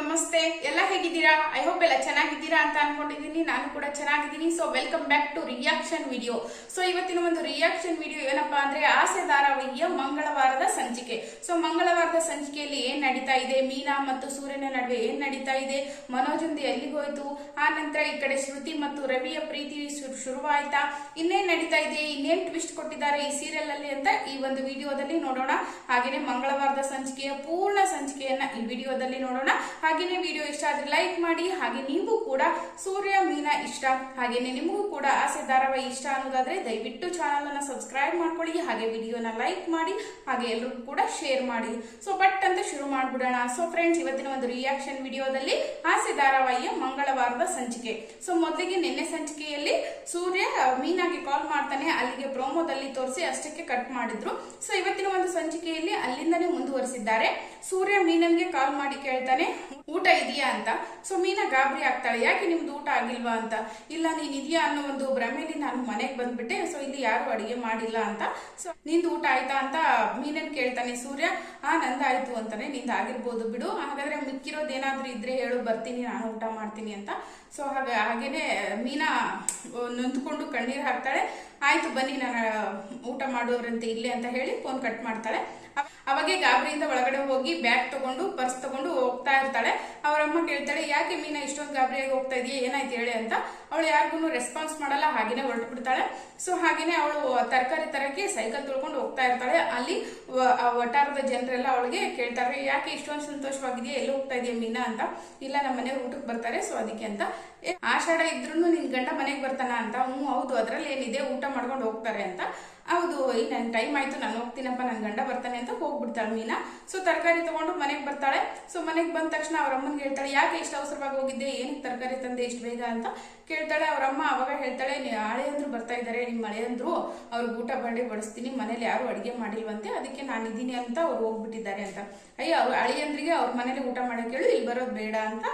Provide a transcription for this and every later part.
ನಮಸ್ತೆ ಎಲ್ಲ ಹೇಗಿದ್ದೀರಾ? ಐ ಹೋಪ್ ಎಲ್ಲ ಚೆನ್ನಾಗಿದ್ದೀರಾ ಅಂತ ಅನ್ಕೊಂಡಿದ್ದೀನಿ. ನಾನು ಕೂಡ ಚೆನ್ನಾಗಿದ್ದೀನಿ. So welcome back to reaction video so ಇವತ್ತಿನ ಒಂದು ರಿಯಾಕ್ಷನ್ ವಿಡಿಯೋ ಏನಪ್ಪಾ ಅಂದ್ರೆ, ಆಸೆ ಧಾರಾವಾಹಿಯ ಮಂಗಳವಾರದ ಸಂಚಿಕೆ. ಸೊ ಮಂಗಳವಾರದ ಸಂಚಿಕೆಯಲ್ಲಿ ಏನ್ ನಡೀತಾ ಇದೆ? ಮೀನಾ ಮತ್ತು ಸೂರ್ಯನ ನಡುವೆ ಏನ್ ನಡೀತಾ ಇದೆ? ಮನೋಜಂದು ಎಲ್ಲಿಗೆ ಹೋಯ್ತು? ಆ ನಂತರ ಈ ಕಡೆ ಶ್ರುತಿ ಮತ್ತು ರವಿಯ ಪ್ರೀತಿ ಶುರುವಾಯ್ತಾ? ಇನ್ನೇನ್ ನಡೀತಾ ಇದೆ? ಇನ್ನೇನ್ ಟ್ವಿಸ್ಟ್ ಕೊಟ್ಟಿದ್ದಾರೆ ಈ ಸೀರಿಯಲ್ ಅಲ್ಲಿ ಅಂತ ಈ ಒಂದು ವಿಡಿಯೋದಲ್ಲಿ ನೋಡೋಣ. ಹಾಗೇನೆ ಮಂಗಳವಾರದ ಸಂಚಿಕೆಯ ಪೂರ್ಣ ಸಂಚಿಕೆಯನ್ನ ಈ ವಿಡಿಯೋದಲ್ಲಿ ನೋಡೋಣ. ಹಾಗೇನೆ ವಿಡಿಯೋ ಇಷ್ಟ ಆದರೆ ಲೈಕ್ ಮಾಡಿ, ಹಾಗೆ ನೀವು ಕೂಡ ಸೂರ್ಯ ಮೀನಾ ಇಷ್ಟ. ಹಾಗೇನೆ ನಿಮಗೂ ಕೂಡ ಆಸೆ ಧಾರಾವಾಹಿ ಇಷ್ಟ ಅನ್ನೋದಾದ್ರೆ ದಯವಿಟ್ಟು ಚಾನಲ್ ಅನ್ನ ಸಬ್ಸ್ಕ್ರೈಬ್ ಮಾಡ್ಕೊಳ್ಳಿ, ಹಾಗೆ ವಿಡಿಯೋನ ಲೈಕ್ ಮಾಡಿ, ಹಾಗೆ ಎಲ್ಲರಿಗೂ ಕೂಡ ಶೇರ್ ಮಾಡಿ. ಸೊ ಬಟ್ ಅಂತ ಶುರು ಮಾಡ್ಬಿಡೋಣ. ಸೊ ಫ್ರೆಂಡ್ಸ್ ಇವತ್ತಿನ ಒಂದು ರಿಯಾಕ್ಷನ್ ವಿಡಿಯೋದಲ್ಲಿ ಆಸೆ ಧಾರಾವಾಹಿಯ ಮಂಗಳವಾರದ ಸಂಚಿಕೆ. ಸೊ ಮೊದಲಿಗೆ ನಿನ್ನೆ ಸಂಚಿಕೆಯಲ್ಲಿ ಸೂರ್ಯ ಮೀನಾಗೆ ಕಾಲ್ ಮಾಡ್ತಾನೆ. ಅಲ್ಲಿಗೆ ಪ್ರೋಮೋದಲ್ಲಿ ತೋರಿಸಿ ಅಷ್ಟಕ್ಕೆ ಕಟ್ ಮಾಡಿದ್ರು. ಸೊ ಇವತ್ತಿನ ಒಂದು ಸಂಚಿಕೆಯಲ್ಲಿ ಅಲ್ಲಿಂದನೇ ಮುಂದುವರಿಸಿದ್ದಾರೆ. ಸೂರ್ಯ ಮೀನಂಗೆ ಕಾಲ್ ಮಾಡಿ ಕೇಳ್ತಾನೆ, ಊಟ ಇದೆಯಾ ಅಂತ? ಸೊ, ಮೀನ ಗಾಬರಿ ಆಗ್ತಾಳೆ, ಯಾಕೆ ನಿಮ್ದು ಊಟ ಆಗಿಲ್ವಾ ಅಂತ? ಇಲ್ಲ, ನೀನ್ ಇದೆಯಾ ಅನ್ನೋ ಒಂದು ಭ್ರಮೆಯಲ್ಲಿ ನಾನು ಮನೆಗೆ ಬಂದ್ಬಿಟ್ಟೆ, ಸೊ, ಇಲ್ಲಿ ಯಾರು ಅಡಿಗೆ ಮಾಡಿಲ್ಲ ಅಂತ. ಸೊ, ನಿಂದು ಊಟ ಆಯ್ತಾ ಅಂತ ಮೀನನ್ ಕೇಳ್ತಾನೆ ಸೂರ್ಯ, ಆ, ನಂದಾಯ್ತು ಅಂತಾನೆ, ನಿಂದ ಆಗಿರ್ಬೋದು ಬಿಡು, ಹಾಗಾದ್ರೆ ಮಿಕ್ಕಿರೋದೇನಾದ್ರೂ ಇದ್ರೆ ಹೇಳು, ಬರ್ತೀನಿ, ನಾನು ಊಟ ಮಾಡ್ತೀನಿ ಅಂತ. ಸೊ, ಹಾಗೆ, ಹಾಗೇನೆ ಮೀನಾ ನೊಂದ್ಕೊಂಡು ಕಣ್ಣೀರ್ ಹಾಕ್ತಾಳೆ, ಆಯ್ತು ಬನ್ನಿ, ನಾನು ಊಟ ಮಾಡೋರಂತೆ, ಇಲ್ಲೇ ಅಂತ ಹೇಳಿ ಫೋನ್ ಕಟ್ ಮಾಡ್ತಾಳೆ. ಅವಾಗೆ ಗಾಬರಿಯಿಂದ ಒಳಗಡೆ ಹೋಗಿ ಬ್ಯಾಗ್ ತಗೊಂಡು ಪರ್ಸ್ ತಗೊಂಡು ಹೋಗ್ತಾ ಇರ್ತಾಳೆ. ಅವರಮ್ಮ ಕೇಳ್ತಾಳೆ, ಯಾಕೆ ಮೀನಾ ಇಷ್ಟೊಂದು ಗಾಬರಿಯಾಗಿ ಹೋಗ್ತಾ ಇದೆಯಾ? ಏನಾಯ್ತು ಹೇಳಿ ಅಂತ. ಅವಳು ಯಾರಿಗೂ ರೆಸ್ಪಾನ್ಸ್ ಮಾಡಲ್ಲ, ಹಾಗೇನೆ ಹೊರಟು ಬಿಡ್ತಾಳೆ ಸೊ ಹಾಗೇನೆ ಅವಳು ತರಕಾರಿ ತರಕ್ಕೆ ಸೈಕಲ್ ತೊಳ್ಕೊಂಡು ಹೋಗ್ತಾ ಇರ್ತಾಳೆ. ಅಲ್ಲಿ ವಟಾರದ ಜನರೆಲ್ಲ ಅವಳಿಗೆ ಕೇಳ್ತಾರೆ, ಯಾಕೆ ಇಷ್ಟೊಂದು ಸಂತೋಷವಾಗಿದೆಯಾ? ಎಲ್ಲಿ ಹೋಗ್ತಾ ಇದೆಯಾ ಮೀನಾ? ಅಂತ. ಇಲ್ಲ ನಮ್ಮ ಮನೆಯವ್ರು ಊಟಕ್ಕೆ ಬರ್ತಾರೆ ಸೊ ಅದಕ್ಕೆ ಅಂತ. ಆಷಾಢ ಇದ್ರೂ ನಿನ್ ಗಂಡ ಮನೆಗೆ ಬರ್ತಾನ? ಅಂತ. ಹ್ಞೂ ಹೌದು ಅದ್ರಲ್ಲಿ ಏನಿದೆ ಊಟ ಮಾಡ್ಕೊಂಡು ಹೋಗ್ತಾರೆ ಅಂತ. ಹೌದು ಈ ನನ್ ಟೈಮ್ ಆಯ್ತು, ನಾನು ಹೋಗ್ತೀನಪ್ಪ, ನನ್ ಗಂಡ ಬರ್ತಾನೆ ಅಂತ ಹೋಗ್ಬಿಡ್ತಾಳೆ ಮೀನಾ. ಸೊ ತರಕಾರಿ ತಗೊಂಡು ಮನೆಗೆ ಬರ್ತಾಳೆ. ಸೊ ಮನೆಗೆ ಬಂದ ತಕ್ಷಣ ಅವ್ರ ಅಮ್ಮನ್ ಹೇಳ್ತಾಳೆ, ಯಾಕೆ ಇಷ್ಟು ಅವಸರವಾಗಿ ಹೋಗಿದ್ದೆ? ಏನು ತರಕಾರಿ ತಂದೆ ಇಷ್ಟು ಬೇಗ? ಅಂತ ಕೇಳ್ತಾಳೆ. ಅವ್ರ ಅಮ್ಮ ಅವಾಗ ಹೇಳ್ತಾಳೆ, "ನೀ- ಹಳೆಯಂದ್ರು ಬರ್ತಾ ಇದ್ದಾರೆ ನಿಮ್ಮ ಅಂದ್ರು ಅವ್ರಿಗೆ ಊಟ ಮಾಡಿ ಬಡಿಸ್ತೀನಿ, ಮನೇಲಿ ಯಾರು ಅಡಿಗೆ ಮಾಡಿಲ್ವಂತೆ, ಅದಕ್ಕೆ ನಾನು ಇದ್ದೀನಿ ಅಂತ ಅವ್ರು ಹೋಗ್ಬಿಟ್ಟಿದ್ದಾರೆ ಅಂತ. ಅಯ್ಯೋ, ಅವ್ರು ಅಳಿಯಂದ್ರಿಗೆ ಅವ್ರ ಮನೇಲಿ ಊಟ ಮಾಡಕ್ಕೆ ಹೇಳು ಇಲ್ಲಿ ಬರೋದು ಬೇಡ ಅಂತ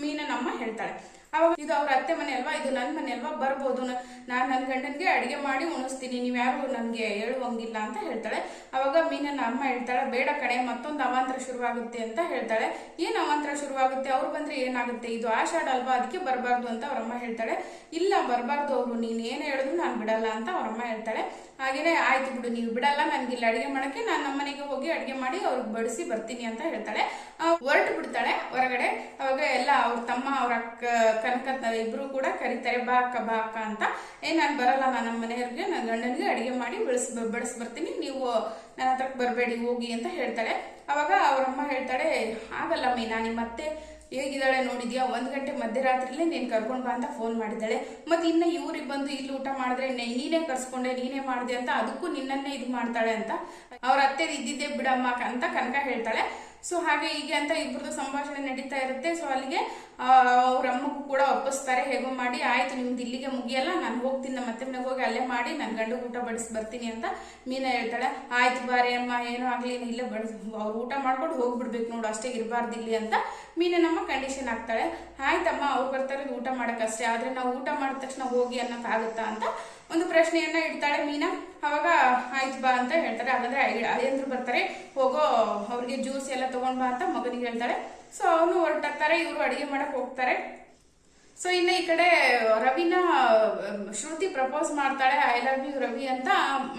ಮೀನನಮ್ಮ ಹೇಳ್ತಾಳೆ. ಅವಾಗ ಇದು ಅವ್ರ ಅತ್ತೆ ಮನೆ ಅಲ್ವಾ? ಇದು ನನ್ನ ಮನೆ ಅಲ್ವಾ? ಬರ್ಬೋದು. ನಾನು ನನ್ನ ಗಂಡನಿಗೆ ಅಡುಗೆ ಮಾಡಿ ಉಣಿಸ್ತೀನಿ. ನೀವು ಯಾರು ನನಗೆ ಹೇಳುವಂಗಿಲ್ಲ ಅಂತ ಹೇಳ್ತಾಳೆ. ಅವಾಗ ಮೀನನ್ನ ಅಮ್ಮ ಹೇಳ್ತಾಳೆ, ಬೇಡ ಕಣೆ, ಮತ್ತೊಂದು ಅವಾಂತರ ಶುರುವಾಗುತ್ತೆ ಅಂತ ಹೇಳ್ತಾಳೆ. ಏನು ಅವಾಂತರ ಶುರುವಾಗುತ್ತೆ? ಅವ್ರು ಬಂದರೆ ಏನಾಗುತ್ತೆ? ಇದು ಆಷಾಢ ಅಲ್ವಾ? ಅದಕ್ಕೆ ಬರಬಾರ್ದು ಅಂತ ಅವರಮ್ಮ ಹೇಳ್ತಾಳೆ. ಇಲ್ಲ, ಬರಬಾರ್ದು ಅವರು. ನೀನು ಏನು ಹೇಳಿದ್ರು ನಾನು ಬಿಡಲ್ಲ ಅಂತ ಅವರಮ್ಮ ಹೇಳ್ತಾಳೆ. ಹಾಗೇನೆ, ಆಯ್ತು ಬಿಡು, ನೀವು ಬಿಡಲ್ಲ ನನಗಿಲ್ಲ ಇಲ್ಲಿ ಮಾಡೋಕ್ಕೆ. ನಾನು ನಮ್ಮ ಮನೆಗೆ ಹೋಗಿ ಅಡುಗೆ ಮಾಡಿ ಅವ್ರಿಗೆ ಬಡಿಸಿ ಬರ್ತೀನಿ ಅಂತ ಹೇಳ್ತಾಳೆ. ಹೊರಟು ಬಿಡ್ತಾಳೆ ಹೊರಗಡೆ. ಅವಾಗ ಎಲ್ಲ ಅವ್ರ ತಮ್ಮ, ಅವರ ಅಕ್ಕ ಕನಕ ಇಬ್ರು ಕೂಡ ಕರೀತಾರೆ ಬಾ ಅಕ್ಕ ಬಾ ಅಕ್ಕ ಅಂತ. ಏ, ನಾನು ಬರಲ್ಲ ನಾನು ನಮ್ಮ ಮನೆಯವ್ರಿಗೆ, ನನ್ನ ಗಂಡನಿಗೆ ಅಡುಗೆ ಮಾಡಿ ಬೆಳೆಸ್ ಬಡಿಸ್ಬರ್ತೀನಿ. ನೀವು ನನ್ನ ಹತ್ರಕ್ಕೆ ಬರಬೇಡಿ, ಹೋಗಿ ಅಂತ ಹೇಳ್ತಾಳೆ ಅವಾಗ ಅವರಮ್ಮ ಹೇಳ್ತಾಳೆ ಆಗಲ್ಲ ಮೀನಾ ನಿಮ್ಮ ಮತ್ತೆ ಹೇಗಿದ್ದಾಳೆ ನೋಡಿದ್ಯಾ? ಒಂದು ಗಂಟೆ ಮಧ್ಯರಾತ್ರಿಲೇ ನೀನು ಕರ್ಕೊಂಡು ಬಾ ಅಂತ ಫೋನ್ ಮಾಡಿದ್ದಾಳೆ. ಮತ್ತು ಇನ್ನ ಇವ್ರಿಗೆ ಬಂದು ಇಲ್ಲಿ ಊಟ ಮಾಡಿದ್ರೆ ನೀನೇ ಕರ್ಸ್ಕೊಂಡೆ, ನೀನೇ ಮಾಡ್ದೆ ಅಂತ, ಅದಕ್ಕೂ ನಿನ್ನನ್ನೇ ಇದು ಮಾಡ್ತಾಳೆ ಅಂತ. ಅವ್ರ ಅತ್ತೆ ಇದ್ದಿದ್ದೆ ಬಿಡಮ್ಮ ಅಂತ ಕನಕ ಹೇಳ್ತಾಳೆ. ಸೊ ಹಾಗೆ ಹೀಗೆ ಅಂತ ಇಬ್ಬರದ್ದು ಸಂಭಾಷಣೆ ನಡೀತಾ ಇರುತ್ತೆ. ಸೊ ಅಲ್ಲಿಗೆ ಅವ್ರ ಅಮ್ಮಗೂ ಕೂಡ ಒಪ್ಪಿಸ್ತಾರೆ. ಹೇಗೋ ಮಾಡಿ, ಆಯ್ತು, ನಿಮ್ದು ಇಲ್ಲಿಗೆ ಮುಗಿಯಲ್ಲ. ನಾನು ಹೋಗ್ತೀನಿ. ನಮ್ಮ ಮತ್ತೆ ಮನೆಗೆ ಹೋಗಿ ಅಲ್ಲೇ ಮಾಡಿ. ನನ್ನ ಗಂಡು ಊಟ ಬಡಿಸಿ ಬರ್ತೀನಿ ಅಂತ ಮೀನಾ ಹೇಳ್ತಾಳೆ. ಆಯ್ತು, ಬಾರಿ ಅಮ್ಮ. ಏನೋ ಆಗಲಿ ಇಲ್ಲೇ ಬಡಿಸ್ ಅವ್ರು ಊಟ ಮಾಡ್ಕೊಂಡು ಹೋಗ್ಬಿಡ್ಬೇಕು ನೋಡು. ಅಷ್ಟೇ ಇರಬಾರ್ದು ಇಲ್ಲಿ ಅಂತ ಮೀನನಮ್ಮ ಕಂಡೀಷನ್ ಆಗ್ತಾಳೆ ಆಯ್ತಮ್ಮ, ಅವ್ರು ಬರ್ತಾರೆ. ಊಟ ಮಾಡೋಕ್ಕಷ್ಟೇ ಆದರೆ ನಾವು ಊಟ ಮಾಡಿದ ತಕ್ಷಣ ಹೋಗಿ ಅನ್ನೋಕ್ಕಾಗುತ್ತಾ ಅಂತ ಒಂದು ಪ್ರಶ್ನೆಯನ್ನ ಇಡ್ತಾಳೆ ಮೀನಾ. ಅವಾಗ ಆಯ್ತು ಬಾ ಅಂತ ಹೇಳ್ತಾರೆ. ಹಾಗಾದ್ರೆ ಅಳಿಯಂದ್ರು ಬರ್ತಾರೆ. ಹೋಗೋ, ಅವ್ರಿಗೆ ಜ್ಯೂಸ್ ಎಲ್ಲ ತಗೊಂಡ್ ಬಾ ಅಂತ ಮಗನಿಗೆ ಹೇಳ್ತಾಳೆ ಸೊ ಅವನು ಹೊರಟಾಗ್ತಾರೆ. ಇವರು ಅಡಿಗೆ ಮಾಡಕ್ ಹೋಗ್ತಾರೆ. ಸೊ ಇನ್ನು ಈ ಕಡೆ ರವಿನ ಶ್ರುತಿ ಪ್ರಪೋಸ್ ಮಾಡ್ತಾಳೆ. ಐ ಲವ್ ಯು ರವಿ ಅಂತ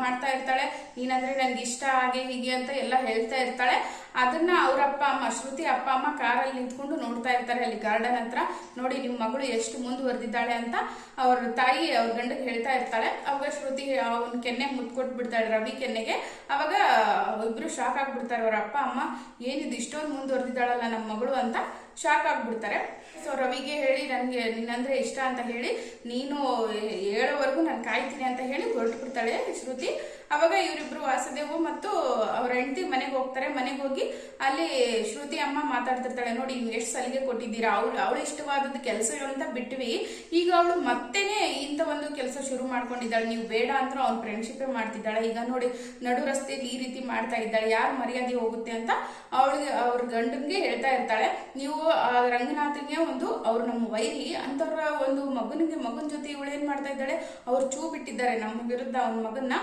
ಮಾಡ್ತಾ ಇರ್ತಾಳೆ. ನೀನಂದ್ರೆ ನನ್ಗೆ ಇಷ್ಟ, ಹಾಗೆ ಹೀಗೆ ಅಂತ ಎಲ್ಲ ಹೇಳ್ತಾ ಇರ್ತಾಳೆ. ಅದನ್ನ ಅವ್ರ ಅಪ್ಪ ಅಮ್ಮ, ಶ್ರುತಿ ಅಪ್ಪ ಅಮ್ಮ ಕಾರಲ್ಲಿ ನಿಂತ್ಕೊಂಡು ನೋಡ್ತಾ ಇರ್ತಾರೆ ಅಲ್ಲಿ ಗಾರ್ಡನ್ ಹತ್ರ. ನೋಡಿ ನಿಮ್ ಮಗಳು ಎಷ್ಟು ಮುಂದುವರೆದಿದ್ದಾಳೆ ಅಂತ ಅವ್ರ ತಾಯಿ ಅವ್ರ ಗಂಡಗೆ ಹೇಳ್ತಾ ಇರ್ತಾಳೆ. ಅವಾಗ ಶ್ರುತಿ ಅವನ್ ಕೆನ್ನೆ ಮುತ್ಕೊಟ್ಟು ಬಿಡ್ತಾಳೆ ರವಿ ಕೆನ್ನೆಗೆ. ಅವಾಗ ಇಬ್ರು ಶಾಕ್ ಆಗ್ಬಿಡ್ತಾರೆ ಅವ್ರ ಅಪ್ಪ ಅಮ್ಮ. ಏನಿದು ಇಷ್ಟೊಂದು ಮುಂದುವರೆದಿದ್ದಾಳಲ್ಲ ನಮ್ಮ ಮಗಳು ಅಂತ ಶಾಕ್ ಆಗ್ಬಿಡ್ತಾರೆ. ಸೊ ರವಿಗೆ ಹೇಳಿ ನನಗೆ ನಿನ್ನಂದ್ರೆ ಇಷ್ಟ ಅಂತ ಹೇಳಿ, ನೀನು ಹೇಳೋವರೆಗೂ ನಾನು ಕಾಯ್ತೀನಿ ಅಂತ ಹೇಳಿ ಹೊರಟು ಬಿಡ್ತಾಳೆ ಶ್ರುತಿ. ಅವಾಗ ಇವರಿಬ್ರು ವಾಸುದೇವು ಮತ್ತು ಅವ್ರ ಹೆಂಡತಿ ಮನೆಗೆ ಹೋಗ್ತಾರೆ. ಮನೆಗೆ ಹೋಗಿ ಅಲ್ಲಿ ಶ್ರುತಿ ಅಮ್ಮ ಮಾತಾಡ್ತಿರ್ತಾಳೆ, ನೋಡಿ ಎಷ್ಟು ಸಲಿಗೆ ಕೊಟ್ಟಿದ್ದೀರಾ? ಅವ್ಳು, ಅವಳು ಇಷ್ಟವಾದದ್ದು ಕೆಲಸಗಳಂತ ಬಿಟ್ವಿ. ಈಗ ಅವಳು ಮತ್ತೆನೇ ಇಂಥ ಒಂದು ಕೆಲಸ ಶುರು ಮಾಡ್ಕೊಂಡಿದ್ದಾಳೆ. ನೀವು ಬೇಡ ಅಂದ್ರೂ ಅವ್ನ ಫ್ರೆಂಡ್ಶಿಪ್ಪೇ ಮಾಡ್ತಿದ್ದಾಳೆ. ಈಗ ನೋಡಿ, ನಡು ರಸ್ತೆಯಲ್ಲಿ ಈ ರೀತಿ ಮಾಡ್ತಾ ಇದ್ದಾಳೆ. ಯಾರು ಮರ್ಯಾದೆ ಹೋಗುತ್ತೆ ಅಂತ ಅವಳಿಗೆ, ಅವ್ರ ಗಂಡನ್ಗೆ ಹೇಳ್ತಾ ಇರ್ತಾಳೆ. ನೀವು ಆ ರಂಗನಾಥನ್ಗೆ ಒಂದು, ಅವ್ರು ನಮ್ಮ ವೈರಿ ಅಂತವ್ರ ಒಂದು ಮಗನಿಗೆ, ಮಗನ ಜೊತೆ ಇವಳು ಏನ್ ಮಾಡ್ತಾ ಇದ್ದಾಳೆ? ಅವ್ರು ಚೂ ಬಿಟ್ಟಿದ್ದಾರೆ. ನಮ್ಮ ವಿರುದ್ಧ ಅವನ ಮಗನ್ನ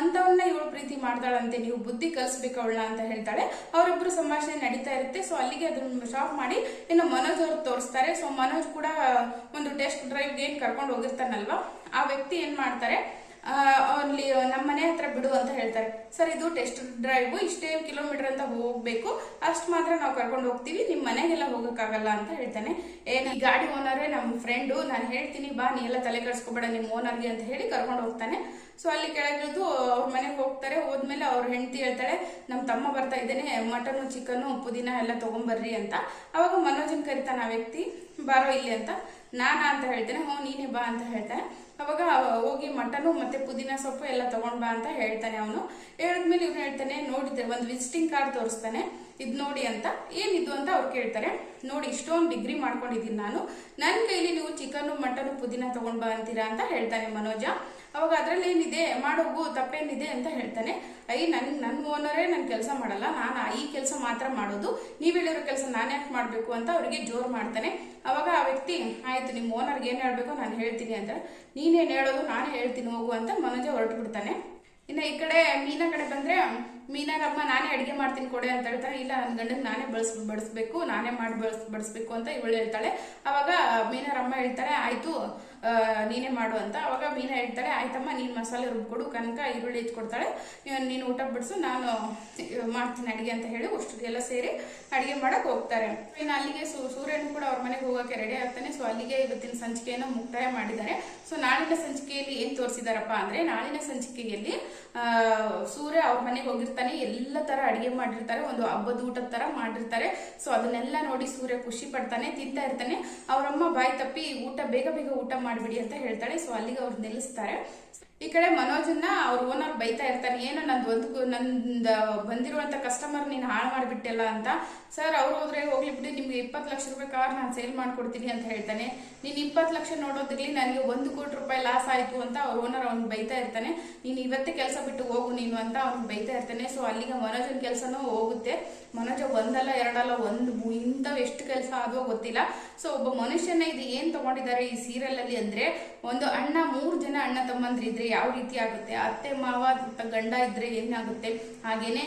ಅಂತ ನಮ್ಮಂತವನ್ನ ಇವಳು ಪ್ರೀತಿ ಮಾಡ್ತಾಳಂತೆ ನೀವು ಬುದ್ಧಿ ಕಲಿಸ್ಬೇಕು ಅವಳನ್ನ ಅಂತ ಹೇಳ್ತಾಳೆ. ಅವರಿಬ್ರು ಸಂಭಾಷಣೆ ನಡೀತಾ ಇರುತ್ತೆ. ಸೊ ಅಲ್ಲಿಗೆ ಅದನ್ನ ಶಾಪ್ ಮಾಡಿ, ಇನ್ನು ಮನೋಜ್ ಅವ್ರು ತೋರಿಸ್ತಾರೆ. ಸೊ ಮನೋಜ್ ಕೂಡ ಒಂದು ಟೆಸ್ಟ್ ಡ್ರೈವ್ಗೆ ಏನ್ ಕರ್ಕೊಂಡು ಹೋಗಿರ್ತಾನಲ್ವಾ? ಆ ವ್ಯಕ್ತಿ ಏನ್ ಮಾಡ್ತಾರೆ? ಅಲ್ಲಿ ನಮ್ಮ ಮನೆ ಹತ್ರ ಬಿಡು ಅಂತ ಹೇಳ್ತಾರೆ. ಸರ್, ಇದು ಟೆಸ್ಟ್ ಡ್ರೈವ್ ಇಷ್ಟೇ ಕಿಲೋಮೀಟರ್ ಅಂತ ಹೋಗ್ಬೇಕು. ಅಷ್ಟು ಮಾತ್ರ ನಾವು ಕರ್ಕೊಂಡು ಹೋಗ್ತೀವಿ. ನಿಮ್ಮ ಮನೆಗೆಲ್ಲ ಹೋಗಕ್ಕಾಗಲ್ಲ ಅಂತ ಹೇಳ್ತಾನೆ. ಏನ್ ಈ ಗಾಡಿ ಓನರೇ ನಮ್ಮ ಫ್ರೆಂಡು ನಾನು ಹೇಳ್ತೀನಿ, ಬಾ, ನೀ ಎಲ್ಲ ತಲೆ ಕೆಡಿಸ್ಕೊಬೇಡ ನಿಮ್ಮ ಓನರ್ಗೆ ಅಂತ ಹೇಳಿ ಕರ್ಕೊಂಡು ಹೋಗ್ತಾನೆ. ಸೊ ಅಲ್ಲಿ ಕೆಳಗಿಳಿದು ಅವ್ರ ಮನೆಗೆ ಹೋಗ್ತಾರೆ. ಹೋದ್ಮೇಲೆ ಅವ್ರ ಹೆಂಡತಿ ಹೇಳ್ತಾಳೆ ನಮ್ಮ ತಮ್ಮ ಬರ್ತಾ ಇದ್ದೇನೆ. ಮಟನು, ಚಿಕನು, ಪುದೀನ ಎಲ್ಲ ತೊಗೊಂಬರ್ರಿ ಅಂತ. ಅವಾಗ ಮನೋಜನ್ ಕರಿತಾನೆ ಆ ವ್ಯಕ್ತಿ, ಬಾರೋ ಇಲ್ಲಿ ಅಂತ. ನಾನಾ? ಅಂತ ಹೇಳ್ತೇನೆ. ಹ್ಞೂ, ನೀನೇ ಬಾ, ಅಂತ ಹೇಳ್ತಾನೆ. ಅವಾಗ ಹೋಗಿ ಮಟನು ಮತ್ತೆ ಪುದೀನ ಸೊಪ್ಪು ಎಲ್ಲ ತಗೊಂಡ್ ಬಾ ಅಂತ ಹೇಳ್ತಾನೆ ಅವನು. ಹೇಳಿದ್ಮೇಲೆ ಇವ್ನು ಹೇಳ್ತಾನೆ ನೋಡಿದ್ರೆ ಒಂದು ವಿಸಿಟಿಂಗ್ ಕಾರ್ಡ್ ತೋರಿಸ್ತಾನೆ. ಇದ್ ನೋಡಿ ಅಂತ. ಏನಿದು ಅಂತ ಅವ್ರು ಕೇಳ್ತಾರೆ. ನೋಡಿ, ಇಷ್ಟೊಂದು ಡಿಗ್ರಿ ಮಾಡ್ಕೊಂಡಿದ್ದೀನಿ ನಾನು. ನನ್ನ ಕೈಲಿ ನೀವು ಚಿಕನ್, ಮಟನು, ಪುದೀನ ತಗೊಂಡ್ ಬಾ ಅಂತೀರಾ ಅಂತ ಹೇಳ್ತಾನೆ ಮನೋಜ. ಅವಾಗ ಅದರಲ್ಲಿ ಏನಿದೆ ಮಾಡೋಗು ತಪ್ಪೇನಿದೆ ಅಂತ ಹೇಳ್ತಾನೆ. ಐ ನನ್ ನನ್ನ ಓನರೇ ನನ್ನ ಕೆಲಸ ಮಾಡಲ್ಲ. ನಾನು ಈ ಕೆಲಸ ಮಾತ್ರ ಮಾಡೋದು. ನೀವ್ ಹೇಳಿರೋ ಕೆಲಸ ನಾನು ಯಾಕೆ ಮಾಡ್ಬೇಕು? ಅಂತ ಅವ್ರಿಗೆ ಜೋರ್ ಮಾಡ್ತಾನೆ. ಅವಾಗ ಆ ವ್ಯಕ್ತಿ, ಆಯ್ತು ನಿಮ್ಮ ಓನರ್ಗೆ ಏನ್ ಹೇಳ್ಬೇಕು ನಾನು ಹೇಳ್ತೀನಿ ಅಂತ ನೀನೇನ್ ಹೇಳೋದು ನಾನೇ ಹೇಳ್ತೀನಿ, ಹೋಗು ಅಂತ ಮನೋಜ ಹೊರಟು ಬಿಡ್ತಾನೆ ಇನ್ನ ಈ ಕಡೆ ಮೀನಾ ಕಡೆ ಬಂದರೆ ಮೀನಾರಮ್ಮ ನಾನೇ ಅಡಿಗೆ ಮಾಡ್ತೀನಿ ಕೊಡೆ ಅಂತ ಹೇಳ್ತಾರೆ. ಇಲ್ಲ, ನನ್ನ ಗಂಡನ ನಾನೇ ಬಳಸ್, ಬಡಿಸ್ಬೇಕು, ನಾನೇ ಮಾಡಿ ಬಳಸ್, ಬಡಿಸ್ಬೇಕು ಅಂತ ಇವಳು ಹೇಳ್ತಾಳೆ. ಅವಾಗ ಮೀನಾರಮ್ಮ ಹೇಳ್ತಾರೆ, ಆಯ್ತು ನೀನೇ ಮಾಡು ಅಂತ ಅವಾಗ ಮೀನಾ ಹೇಳ್ತಾಳೆ, ಆಯ್ತಮ್ಮ, ನೀನು ಮಸಾಲೆ ರುಬ್ಬಿಕೊಡು ಕನಕ, ಈರುಳ್ಳಿ ಹೆಚ್ಕೊಡ್ತಾಳೆ. ನೀನ್- ಊಟ ಬಿಡಿಸು, ನಾನು ಮಾಡ್ತೀನಿ ಅಡುಗೆ ಅಂತ ಹೇಳಿ ಅಷ್ಟರಿಗೆಲ್ಲ ಸೇರಿ ಅಡುಗೆ ಮಾಡೋಕೆ ಹೋಗ್ತಾರೆ. ಇನ್ನು ಅಲ್ಲಿಗೆ ಸೂರ್ಯನು ಕೂಡ ಅವ್ರ ಮನೆಗೆ ಹೋಗಕ್ಕೆ ರೆಡಿ ಆಗ್ತಾನೆ. ಸೊ ಅಲ್ಲಿಗೆ ಇವತ್ತಿನ ಸಂಚಿಕೆಯನ್ನು ಮುಕ್ತಾಯ ಮಾಡಿದ್ದಾರೆ. ಸೊ ನಾಳಿನ ಸಂಚಿಕೆಯಲ್ಲಿ ಏನು ತೋರಿಸಿದಾರಪ್ಪ ಅಂದರೆ, ನಾಳಿನ ಸಂಚಿಕೆಯಲ್ಲಿ ಸೂರ್ಯ ಅವ್ರ ಮನೆಗೆ ಹೋಗಿರ್ತಾನೆ. ಎಲ್ಲ ಥರ ಅಡುಗೆ ಮಾಡಿರ್ತಾರೆ. ಒಂದು ಹಬ್ಬದ ಊಟದ ಥರ ಮಾಡಿರ್ತಾರೆ. ಸೊ ಅದನ್ನೆಲ್ಲ ನೋಡಿ ಸೂರ್ಯ ಖುಷಿ ಪಡ್ತಾನೆ, ತಿಂತಾ ಇರ್ತಾನೆ. ಅವರಮ್ಮ ಬಾಯಿ ತಪ್ಪಿ ಊಟ, ಬೇಗ ಬೇಗ ಊಟ ಮಾಡ್ಬಿಡಿ ಅಂತ ಹೇಳ್ತಾಳೆ. ಸೊ ಅಲ್ಲಿಗೆ ಅವ್ರು ನಿಲ್ಲಿಸ್ತಾರೆ. ಈ ಕಡೆ ಮನೋಜನ್ನ ಅವ್ರ ಓನರ್ ಬೈತಾ ಇರ್ತಾನೆ, ಏನೋ ನಂದು ಒಂದು ನಂದ ಬಂದಿರುವಂತ ಕಸ್ಟಮರ್ ನೀನು ಹಾಳು ಮಾಡಿಬಿಟ್ಟೆಲ್ಲ ಅಂತ, ಸರ್ ಅವ್ರು ಹೋದ್ರೆ ಹೋಗ್ಲಿ ಬಿಡಿ, ನಿಮ್ಗೆ ಇಪ್ಪತ್ತು ಲಕ್ಷ ರೂಪಾಯಿ ಕಾರ್ ನಾನು ಸೇಲ್ ಮಾಡ್ಕೊಡ್ತೀನಿ ಅಂತ ಹೇಳ್ತಾನೆ. ನೀನು ಇಪ್ಪತ್ತು ಲಕ್ಷ ನೋಡೋದಿರ್ಲಿ ನನಗೆ ಒಂದು ಕೋಟಿ ರೂಪಾಯಿ ಲಾಸ್ ಆಯ್ತು ಅಂತ ಅವ್ರ ಓನರ್ ಅವ್ನಿಗೆ ಬೈತಾ ಇರ್ತಾನೆ. ನೀನು ಇವತ್ತೇ ಕೆಲಸ ಬಿಟ್ಟು ಹೋಗು ನೀನು ಅಂತ ಅವ್ನು ಬೈತಾ ಇರ್ತಾನೆ. ಸೊ ಅಲ್ಲಿಗೆ ಮನೋಜನ್ ಕೆಲಸನೂ ಹೋಗುತ್ತೆ. ಮನೋಜ ಒಂದಲ್ಲ, ಎರಡಲ್ಲ, ಒಂದು ಇಂಥವು ಎಷ್ಟು ಕೆಲಸ ಆದೋ ಗೊತ್ತಿಲ್ಲ. ಸೊ ಒಬ್ಬ ಮನುಷ್ಯನ ಇದು ಏನು ತಗೊಂಡಿದ್ದಾರೆ ಈ ಸೀರಿಯಲ್ ಅಲ್ಲಿ ಅಂದ್ರೆ ಒಂದು ಅಣ್ಣ, ಮೂರು ಜನ ಅಣ್ಣ ತಮ್ಮಂದ್ರಿದ್ರೆ ಯಾವ ರೀತಿ ಆಗುತ್ತೆ? ಅತ್ತೆ, ಮಾವ ಗಂಡ ಇದ್ರೆ ಏನಾಗುತ್ತೆ? ಹಾಗೇನೆ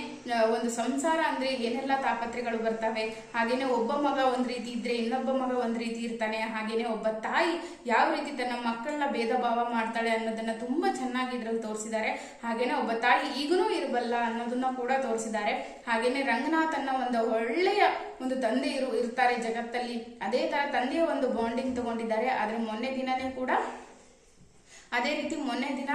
ಒಂದು ಸಂಸಾರ ಅಂದ್ರೆ ಏನೆಲ್ಲ ತಾಪತ್ರೆಗಳು ಬರ್ತವೆ? ಹಾಗೇನೆ ಒಬ್ಬ ಮಗ ಒಂದ್ ರೀತಿ ಇದ್ರೆ ಇನ್ನೊಬ್ಬ ಮಗ ಒಂದ್ ರೀತಿ ಇರ್ತಾನೆ? ಹಾಗೇನೆ ಒಬ್ಬ ತಾಯಿ ಯಾವ ರೀತಿ ತನ್ನ ಮಕ್ಕಳನ್ನ ಭೇದ ಭಾವ ಮಾಡ್ತಾಳೆ ಅನ್ನೋದನ್ನ ತುಂಬಾ ಚೆನ್ನಾಗಿ ಇದ್ರಲ್ಲಿ ತೋರಿಸಿದ್ದಾರೆ. ಹಾಗೇನೆ ಒಬ್ಬ ತಾಯಿ ಈಗನೂ ಇರಬಲ್ಲ ಅನ್ನೋದನ್ನ ಕೂಡ ತೋರಿಸಿದ್ದಾರೆ. ಹಾಗೇನೆ ರಂಗನಾಥನ್ನ ಒಂದು ಒಳ್ಳೆಯ ಒಂದು ತಂದೆ ಇರು, ಇರ್ತಾರೆ ಜಗತ್ತಲ್ಲಿ. ಅದೇ ತರ ತಂದೆಯ ಒಂದು ಬಾಂಡಿಂಗ್ ತಗೊಂಡಿದ್ದಾರೆ. ಆದ್ರೆ ಮೊನ್ನೆ ದಿನನೇ ಕೂಡ ಅದೇ ರೀತಿ ಮೊನ್ನೆ ದಿನ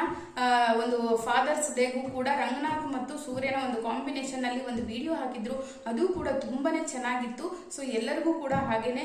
ಒಂದು ಫಾದರ್ಸ್ ಡೇಗೂ ಕೂಡ ರಂಗನಾಥ್ ಮತ್ತು ಸೂರ್ಯನ ಒಂದು ಕಾಂಬಿನೇಷನ್ ಅಲ್ಲಿ ಒಂದು ವಿಡಿಯೋ ಹಾಕಿದ್ರು. ಅದು ಕೂಡ ತುಂಬಾನೇ ಚೆನ್ನಾಗಿತ್ತು. ಸೊ ಎಲ್ಲರಿಗೂ ಕೂಡ ಹಾಗೇನೆ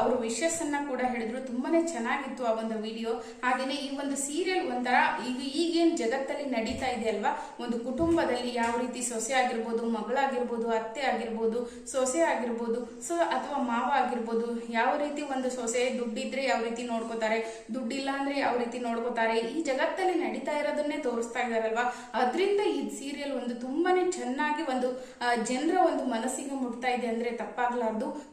ಅವರು ವಿಶಸ್ ಅನ್ನ ಕೂಡ ಹೇಳಿದ್ರು. ತುಂಬಾನೇ ಚೆನ್ನಾಗಿತ್ತು ಆ ಒಂದು ವಿಡಿಯೋ ಹಾಗೇನೆ ಈ ಒಂದು ಸೀರಿಯಲ್ ಒಂಥರ ಈಗ ಈಗೇನ್ ಜಗತ್ತಲ್ಲಿ ನಡೀತಾ ಇದೆ ಅಲ್ವಾ? ಒಂದು ಕುಟುಂಬದಲ್ಲಿ ಯಾವ ರೀತಿ ಸೊಸೆ ಆಗಿರ್ಬೋದು ಮಗಳಾಗಿರ್ಬೋದು ಅತ್ತೆ ಆಗಿರ್ಬೋದು, ಸೊಸೆ ಆಗಿರ್ಬೋದು, ಸೊ, ಅಥವಾ ಮಾವ ಆಗಿರ್ಬೋದು, ಯಾವ ರೀತಿ ಒಂದು ಸೊಸೆ ದುಡ್ಡಿದ್ರೆ ಯಾವ ರೀತಿ ನೋಡ್ಕೋತಾರೆ, ದುಡ್ಡಿಲ್ಲ ಅಂದ್ರೆ ಯಾವ ರೀತಿ ನೋಡ್ಕೋತಾರೆ ಈ ಜಗತ್ತಲ್ಲಿ ನಡೀತಾ ಇರೋದನ್ನೇ ತೋರಿಸ್ತಾ ಇದಾರಲ್ವಾ? ಅದರಿಂದ ಈ ಸೀರಿಯಲ್ ಒಂದು ತುಂಬಾನೇ ಚೆನ್ನಾಗಿ ಒಂದು ಜನರ ಒಂದು ಮನಸ್ಸಿಗೆ ಮುಟ್ತಾ ಇದೆ ಅಂದ್ರೆ ತಪ್ಪಾಗ್ಲಾರ್ದು.